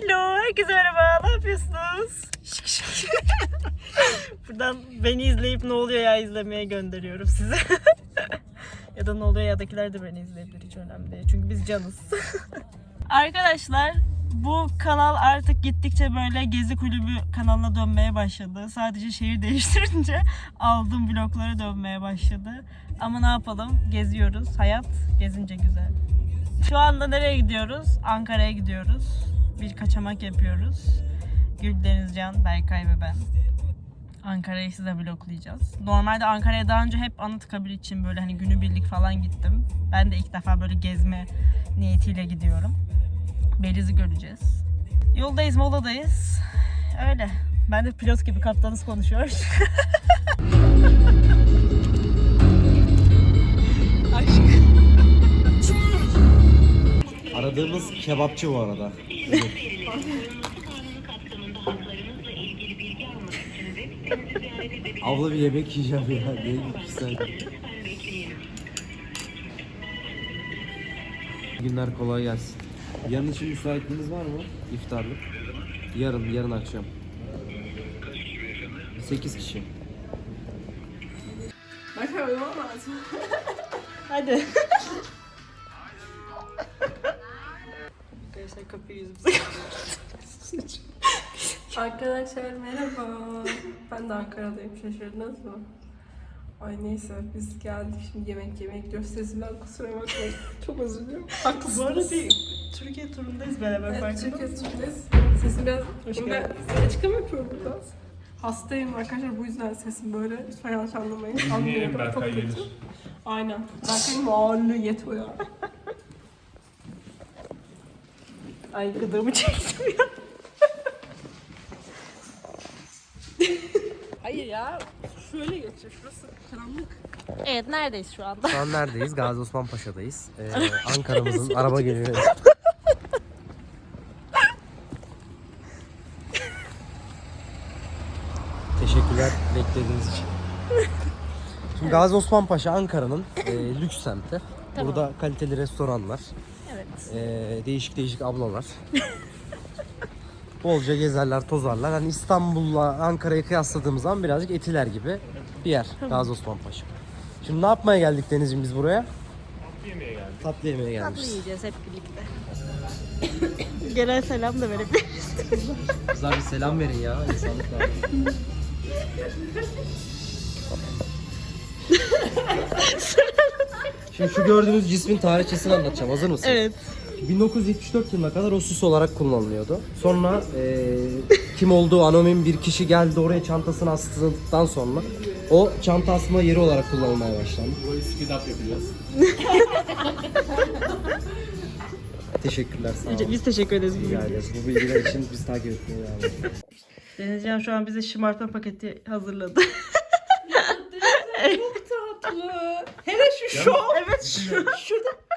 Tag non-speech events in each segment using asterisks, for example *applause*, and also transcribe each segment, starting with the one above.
Hello, herkese merhaba. Ne yapıyorsunuz? Şık şık. *laughs* Buradan beni izleyip ne oluyor ya izlemeye gönderiyorum size. *laughs* ya da ne oluyor ya'dakiler de beni izleyebilir hiç önemli değil. Çünkü biz canız. *laughs* Arkadaşlar bu kanal artık gittikçe böyle gezi kulübü kanalına dönmeye başladı. Sadece şehir değiştirince aldığım bloklara dönmeye başladı. Ama ne yapalım? Geziyoruz. Hayat gezince güzel. Şu anda nereye gidiyoruz? Ankara'ya gidiyoruz. Bir kaçamak yapıyoruz. Gül Denizcan, Berkay ve ben. Ankara'yı size vloglayacağız. Normalde Ankara'ya daha önce hep Anıtkabir için böyle hani günübirlik falan gittim. Ben de ilk defa böyle gezme niyetiyle gidiyorum. Beliz'i göreceğiz. Yoldayız, moladayız. Öyle. Ben de pilot gibi kaptanız konuşuyor. *laughs* Aradığımız kebapçı bu arada. Abla bir yemek yiyeceğim ya. Ne güzel. Günler kolay gelsin. Yarın için müsaitliğiniz var mı? İftarlık. Yarın, yarın akşam. 8 kişi. *laughs* Hadi. Arkadaşlar kapıyı yüzümüze Arkadaşlar merhaba. Ben de Ankara'dayım şaşırdınız mı? Ay neyse biz geldik şimdi yemek yemek gidiyoruz. Sesimden kusura bakmayın. Çok özür dilerim. Bu Haklısınız. arada bir Türkiye turundayız beraber Evet, farkında Türkiye? Türk'teyiz. Sesim biraz... Hoş Ben açıklama yapıyorum biraz. Hastayım arkadaşlar bu yüzden sesim böyle. Lütfen yanlış anlamayın. Anlıyorum. Çok Berkay kötü. gelir. Aynen. Berkay'ın ağırlığı yetiyor ya. Ay gıdığımı çektim ya. *laughs* Hayır ya. Şöyle geçiyor. Şurası karanlık. Evet neredeyiz şu anda? Şu an neredeyiz? Gazi Osman Paşa'dayız. Ee, *laughs* Ankara'mızın araba geliyor. *laughs* Teşekkürler beklediğiniz için. Şimdi Gazi Osman Paşa Ankara'nın e, lüks semti. Tamam. Burada kaliteli restoranlar, Evet. e, değişik değişik ablalar. Bolca gezerler, tozarlar. Hani İstanbul'la Ankara'yı kıyasladığımız zaman birazcık etiler gibi bir yer Gazi Osman Paşa. Şimdi ne yapmaya geldik Deniz'ciğim biz buraya? Yemeğe geldik. Tatlı Tatlı gelmişiz. yiyeceğiz hep birlikte. *laughs* Genel selam da verebiliriz. Kızlar bir selam verin ya. İnsanlık lazım. *laughs* Şimdi şu gördüğünüz cismin tarihçesini anlatacağım. Hazır mısın? evet. 1974 yılına kadar o süs olarak kullanılıyordu. Sonra eee, kim olduğu anonim bir kişi geldi oraya çantasını astıktan sonra o çanta asma yeri olarak kullanılmaya başlandı. Speed up yapacağız. *laughs* Teşekkürler sağ olun. Biz teşekkür ederiz. Rica ederiz. Bu bilgiler için bizi takip etmeye devam edin. Denizcan şu an bize şımartma paketi hazırladı. Hele şu şu. evet şu. Şurada.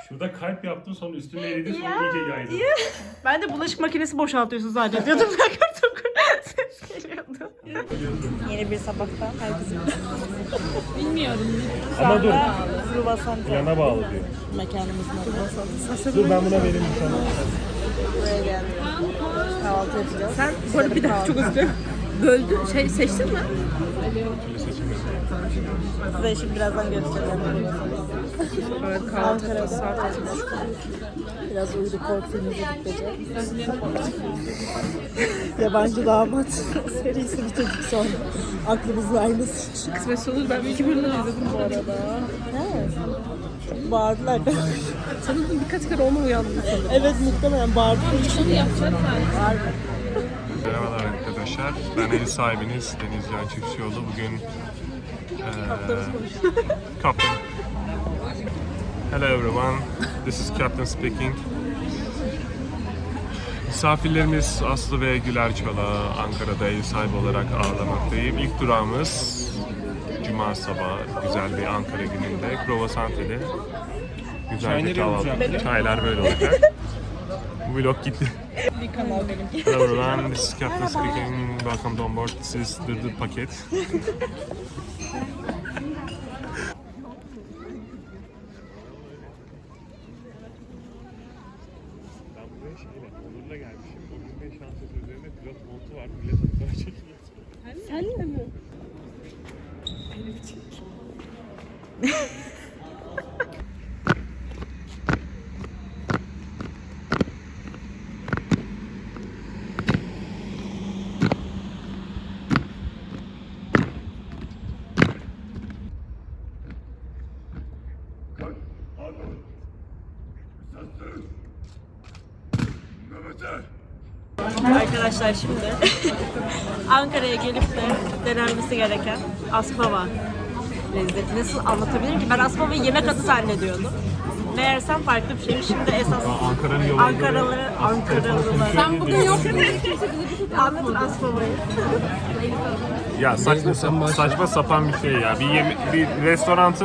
Şurada kalp yaptın sonra üstüne eridi sonra iyice yaydın. Ben de bulaşık makinesi boşaltıyorsun zannediyordum. *laughs* Takır takır ses geliyordu. Yeni bir sabahtan herkese Bilmiyorum. Ama dur. Kruvasan Yana bağlı diyor. mekanımızın adı. Dur ben buna vereyim bir tane. Buraya geldik. Kahvaltı yapacağız. Sen bu arada bir dakika çok özür dilerim. Böldün şey seçtin mi? Size şimdi birazdan göstereceğim. Evet Ankara'da. saat Biraz uyuduk izledik gece. Yabancı damat serisi bitirdik sonra. Aklımız vermesin için. Kısmet olur ben iki bölümden izledim bu arada. He. Bağırdılar da. Sanırım birkaç kere ona uyandım sanırım. evet muhtemelen bağırdılar. Şunu yapacak Merhabalar arkadaşlar. Ben ev sahibiniz Deniz Can Çiftçioğlu. Bugün Captain. Hello everyone. This is Captain speaking. Misafirlerimiz Aslı ve Güler Çala Ankara'da ev sahibi olarak ağırlamaktayım. İlk durağımız Cuma sabahı güzel bir Ankara gününde Krovasante'de güzel bir kahvaltı. Çaylar böyle olacak. Bu vlog gitti. Bir kanal benim. Hello this is Captain speaking. Welcome on board. This is Dırdır Paket. Ben buraya şeyle, Onur'la gelmişim. Bugün beş çantası üzerinde pilot montu var. Millet fotoğraf çekiyor. Senle mi? Arkadaşlar şimdi *laughs* Ankara'ya gelip de denenmesi gereken Aspava lezzeti. Nasıl anlatabilirim ki? Ben Aspava'yı yemek adı zannediyordum. Meğersem farklı bir şey. Şimdi esas Ankara'nın. Ankaralı, Ankaralılar. Ben bugün yok diye kimse bize bir şey Anlatın Aspava'yı. Ya saçma, saçma sapan bir şey ya. Bir, yeme- bir restoranın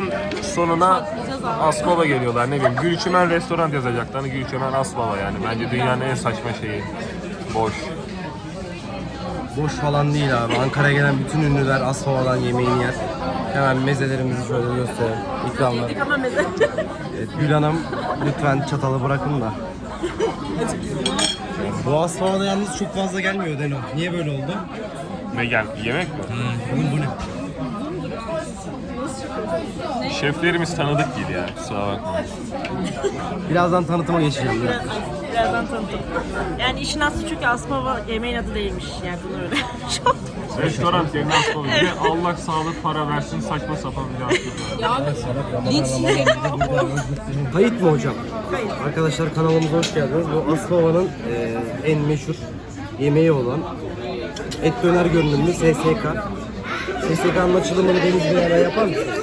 sonuna Asbaba geliyorlar. Ne bileyim Gülçimen restoran yazacaklar. Hani Gülçimen Asbaba yani. Bence dünyanın en saçma şeyi. Boş. Boş falan değil abi. Ankara'ya gelen bütün ünlüler Asfava'dan yemeğini yer. Hemen mezelerimizi şöyle gösterelim. İkramlar. Yedik ama meze. Evet, Gül Hanım lütfen çatalı bırakın da. Bu Asfava'da yalnız çok fazla gelmiyor Deno. Niye böyle oldu? Ne gel yemek mi? Bunun bu ne? Şeflerimiz tanıdık değil ya. Kusura bakmayın. Birazdan tanıtıma geçeceğim. Biraz- Birazdan tanıtım. Yani işin aslı çünkü Aspava yemeğin adı değilmiş. Yani bunu öğrenmiş oldum. Restoran yerine Asbaba. Bir de Allah sağlık para versin saçma sapan bir laf. Kayıt mı hocam? Arkadaşlar kanalımıza hoş geldiniz. Bu Asbaba'nın e, en meşhur yemeği olan et döner görünümlü SSK. SSK'nın açılımını Deniz bir ara yapar mısınız?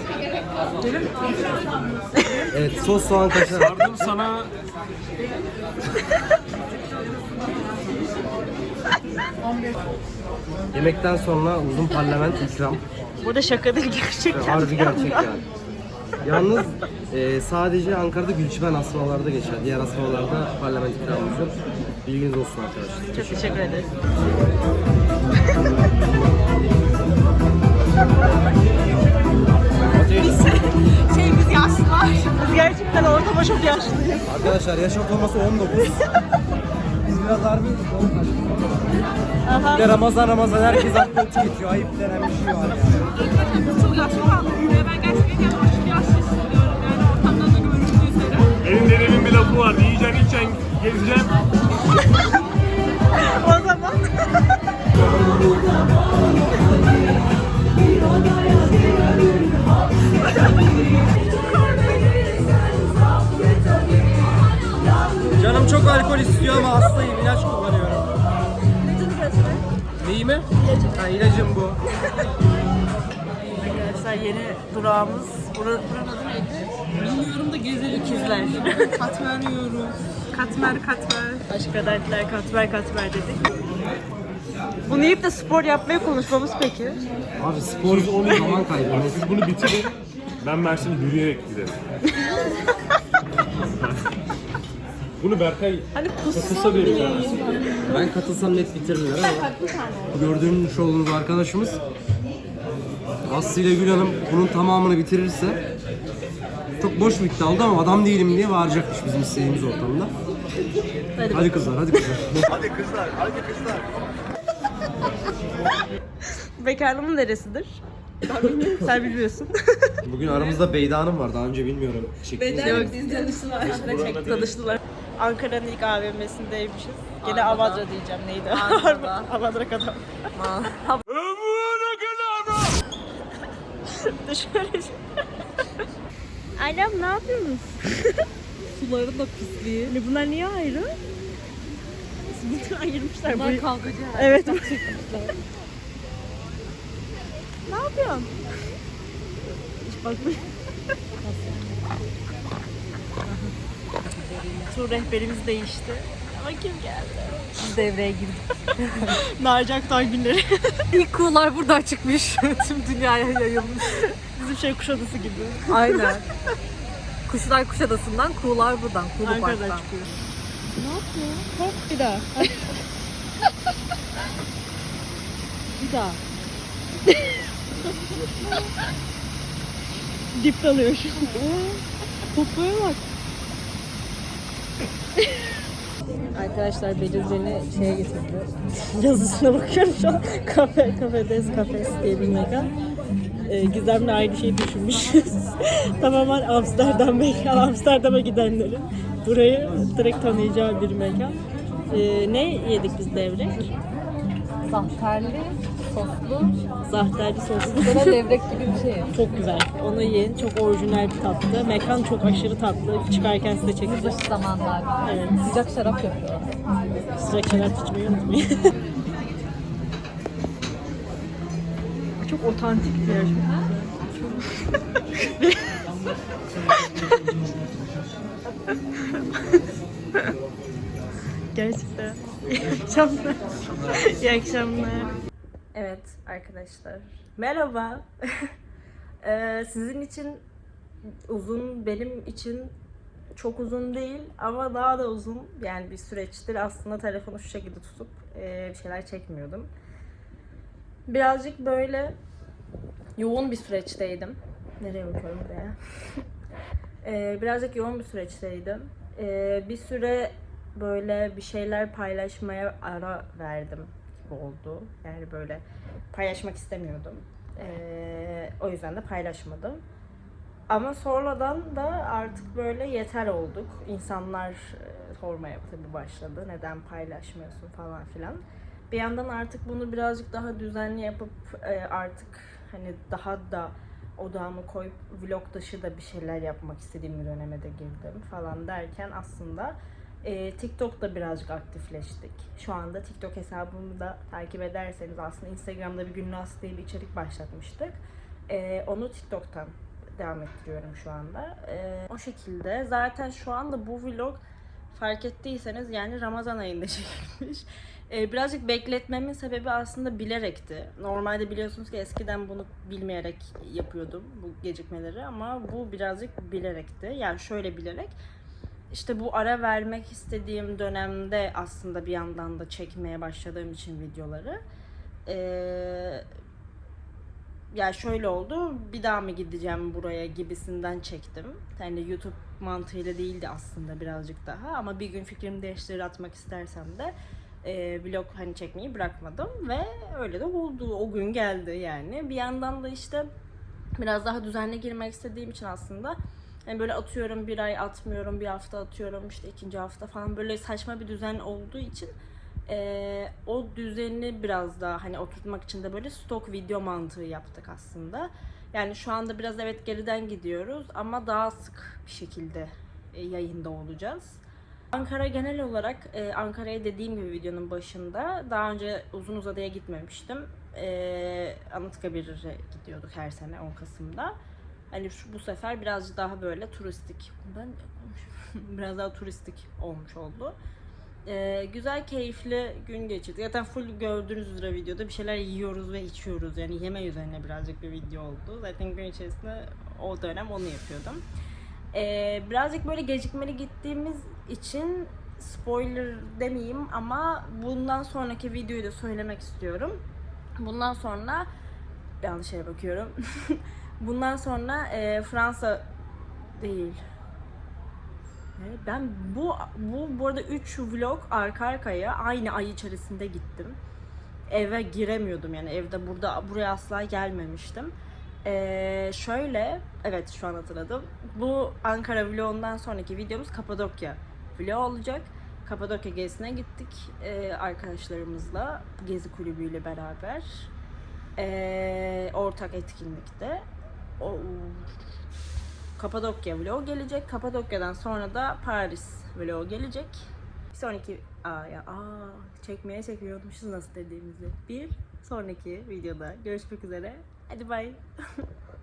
Evet, sos soğan kaşar. Sardım sana Yemekten sonra uzun parlament ikram. Burada şaka değil gerçekten. Harbi gerçek yani. Yalnız e, sadece Ankara'da Gülçimen asmalarda geçer. Diğer asmalarda parlament ikramımız yok. Bilginiz olsun arkadaşlar. Çok teşekkür ederim. Şey biz yaşlılar. Biz gerçekten ortama çok yaşlıyız. Arkadaşlar yaş ortalaması 19. *laughs* Biraz harbi Aha. Bir de Ramazan Ramazan herkes alkol tüketiyor. Ayıp denen bir şey var yani. çok yaşlı kaldım. Ve ben gerçekten kendimi aşırı yaşlı hissediyorum. Yani ortamdan da görüldüğü üzere. benim dedemin bir lafı vardı. Yiyeceksin, içeceksin, gezeceksin. *laughs* O zaman. *laughs* çok alkol istiyor ama hastayım. ilaç kullanıyorum. Neyi mi? Ha, ilacım bu. Arkadaşlar yeni durağımız. Bura, buranın adı neydi? Bilmiyorum da gezelim. İkizler. *laughs* Katmer yiyoruz. Katmer katmer. Başka dertler katmer katmer dedik. Bunu yiyip de spor yapmaya konuşmamız peki. Abi spor zaman kaybı. Siz bunu bitirin. Ben Mersin'e yürüyerek giderim. *laughs* bunu Berkay Hani kısa bir Ben katılsam net bitirirler ama gördüğünüz olduğunuz arkadaşımız Aslı ile Gül Hanım bunun tamamını bitirirse çok boş bir iddia oldu ama adam değilim diye bağıracakmış bizim istediğimiz ortamda. Hadi, *laughs* Hadi kızlar, hadi kızlar. Bekarlığımın neresidir? Ben bilmiyorum. Sen bilmiyorsun. Bugün aramızda Beyda Hanım var. Daha önce bilmiyorum. Çektiğiniz Yok biz tanıştılar. tanıştılar. Ankara'nın ilk AVM'sindeymişiz. Gene Avadra diyeceğim neydi? Avadra. *laughs* Avadra kadar. *laughs* Dışarı. Annem ne yapıyorsunuz? *laughs* Suları da pisliği. Ne bunlar niye ayrı? Bunu ayırmışlar. Bunlar Bu- kavgacı. Evet. ne yapıyorsun? Hiç bakmıyor. Tur rehberimiz değişti. Ama kim geldi? Biz devreye girdik. *laughs* Narcaktan günleri. *laughs* İlk kuğular buradan çıkmış. *laughs* Tüm dünyaya yayılmış. Bizim şey Kuşadası gibi. Aynen. Kuşlar Kuşadası'ndan, kuğular buradan. Kuğulu Ankara'dan Park'tan. çıkıyor. Hop bir daha. bir daha. Dip dalıyor şu an. Topuğa bak. Arkadaşlar Beliz beni şeye getirdi. Yazısına bakıyorum şu an. Kafe, kafedes, kafes diye bir mekan. Ee, Gizem'le aynı şeyi düşünmüşüz. *laughs* Tamamen Amsterdam mekan, Amsterdam'a gidenlerin burayı direkt tanıyacağı bir mekan. Ee, ne yedik biz devrek? Zahterli, soslu, Zahterli soslu. böyle levrek gibi bir şey. Çok güzel. Onu yiyin. Çok orijinal bir tatlı. Mekan çok aşırı tatlı. Çıkarken size çekeceğim. Yılbaşı zamanlarda. Evet. Sıcak şarap yapıyor. Sıcak şarap içmeyi unutmayın. *laughs* çok otantik bir yer. Gerçekten. İyi akşamlar. İyi akşamlar. Evet arkadaşlar. Merhaba. *laughs* Ee, sizin için uzun, benim için çok uzun değil ama daha da uzun yani bir süreçtir aslında telefonu şu şekilde tutup e, bir şeyler çekmiyordum. Birazcık böyle yoğun bir süreçteydim. Nereye bakıyorum buraya? *laughs* E, birazcık yoğun bir süreçteydim. E, bir süre böyle bir şeyler paylaşmaya ara verdim gibi oldu. Yani böyle paylaşmak istemiyordum. E, o yüzden de paylaşmadım. Ama sonradan da artık böyle yeter olduk. İnsanlar e, sormaya tabii başladı. Neden paylaşmıyorsun falan filan. Bir yandan artık bunu birazcık daha düzenli yapıp e, artık hani daha da odağımı koyup vlog dışı da bir şeyler yapmak istediğim bir döneme de girdim falan derken aslında e, TikTok'ta birazcık aktifleştik. Şu anda TikTok hesabımı da takip ederseniz aslında Instagram'da bir Aslı diye bir içerik başlatmıştık. E, onu TikTok'tan devam ettiriyorum şu anda. E, o şekilde. Zaten şu anda bu vlog fark ettiyseniz yani Ramazan ayında *laughs* çekilmiş. E, birazcık bekletmemin sebebi aslında bilerekti. Normalde biliyorsunuz ki eskiden bunu bilmeyerek yapıyordum bu gecikmeleri ama bu birazcık bilerekti. Yani şöyle bilerek işte bu ara vermek istediğim dönemde aslında bir yandan da çekmeye başladığım için videoları. Ee, ya şöyle oldu. Bir daha mı gideceğim buraya gibisinden çektim. Yani YouTube mantığıyla değildi aslında birazcık daha ama bir gün fikrimi değiştirir atmak istersem de e, vlog hani çekmeyi bırakmadım ve öyle de oldu. O gün geldi yani. Bir yandan da işte biraz daha düzenli girmek istediğim için aslında yani böyle atıyorum bir ay atmıyorum, bir hafta atıyorum işte ikinci hafta falan böyle saçma bir düzen olduğu için eee, o düzeni biraz daha hani oturtmak için de böyle stok video mantığı yaptık aslında. Yani şu anda biraz evet geriden gidiyoruz ama daha sık bir şekilde e, yayında olacağız. Ankara genel olarak e, Ankara'ya dediğim gibi videonun başında daha önce uzun uzadıya gitmemiştim. E, Anıtkabir'e gidiyorduk her sene 10 Kasım'da. Hani şu, bu sefer biraz daha böyle turistik. Ben *laughs* biraz daha turistik olmuş oldu. Ee, güzel, keyifli gün geçirdik. Zaten full gördüğünüz üzere videoda bir şeyler yiyoruz ve içiyoruz. Yani yeme üzerine birazcık bir video oldu. Zaten gün içerisinde o dönem onu yapıyordum. Ee, birazcık böyle gecikmeli gittiğimiz için spoiler demeyeyim ama bundan sonraki videoyu da söylemek istiyorum. Bundan sonra yanlış şeye bakıyorum. *laughs* Bundan sonra e, Fransa değil. Ne? Ben bu bu bu arada 3 vlog arka arkaya aynı ay içerisinde gittim. Eve giremiyordum yani evde burada buraya asla gelmemiştim. E, şöyle evet şu an hatırladım. Bu Ankara vlogundan sonraki videomuz Kapadokya vlog olacak. Kapadokya gezisine gittik e, arkadaşlarımızla gezi kulübüyle beraber. E, ortak etkinlikte Kapadokya vlog gelecek. Kapadokya'dan sonra da Paris vlog gelecek. Sonraki aa ya aa çekmeye çekmiyordmuşuz nasıl dediğimizi. Bir sonraki videoda görüşmek üzere. Hadi bay. *laughs*